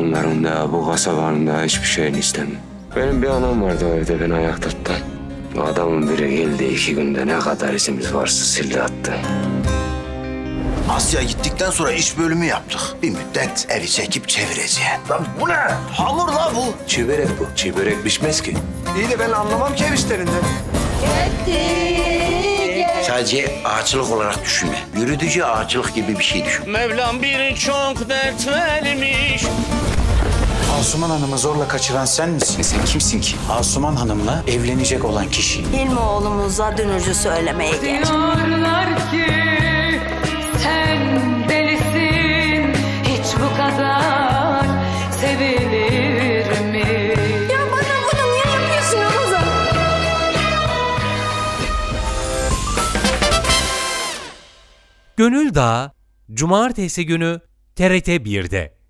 Onların da bu kasabanın da hiçbir şeyini istemem. Benim bir anam vardı o evde beni ayakta tutan. O adamın biri geldi iki günde ne kadar izimiz varsa sildi attı. Asya gittikten sonra iş bölümü yaptık. Bir müddet evi çekip çevireceğiz. Lan bu ne? Hamur la bu. Çiğ bu. Çiğ börek pişmez ki. İyi de ben anlamam ki ev işlerinden. Sadece ağaçlık olarak düşünme. Yürütücü ağaçlık gibi bir şey düşün. Mevlam bir çok dert vermiş. Asuman Hanım'ı zorla kaçıran sen misin? Sen kimsin ki? Asuman Hanım'la evlenecek olan kişi. Hilmi oğlumuza dünürcü söylemeye gel. Diyorlar ki sen delisin hiç bu kadar sevilir mi? Ya bana bunu niye yapıyorsun Ramazan? Gönül Dağı Cumartesi günü TRT 1'de.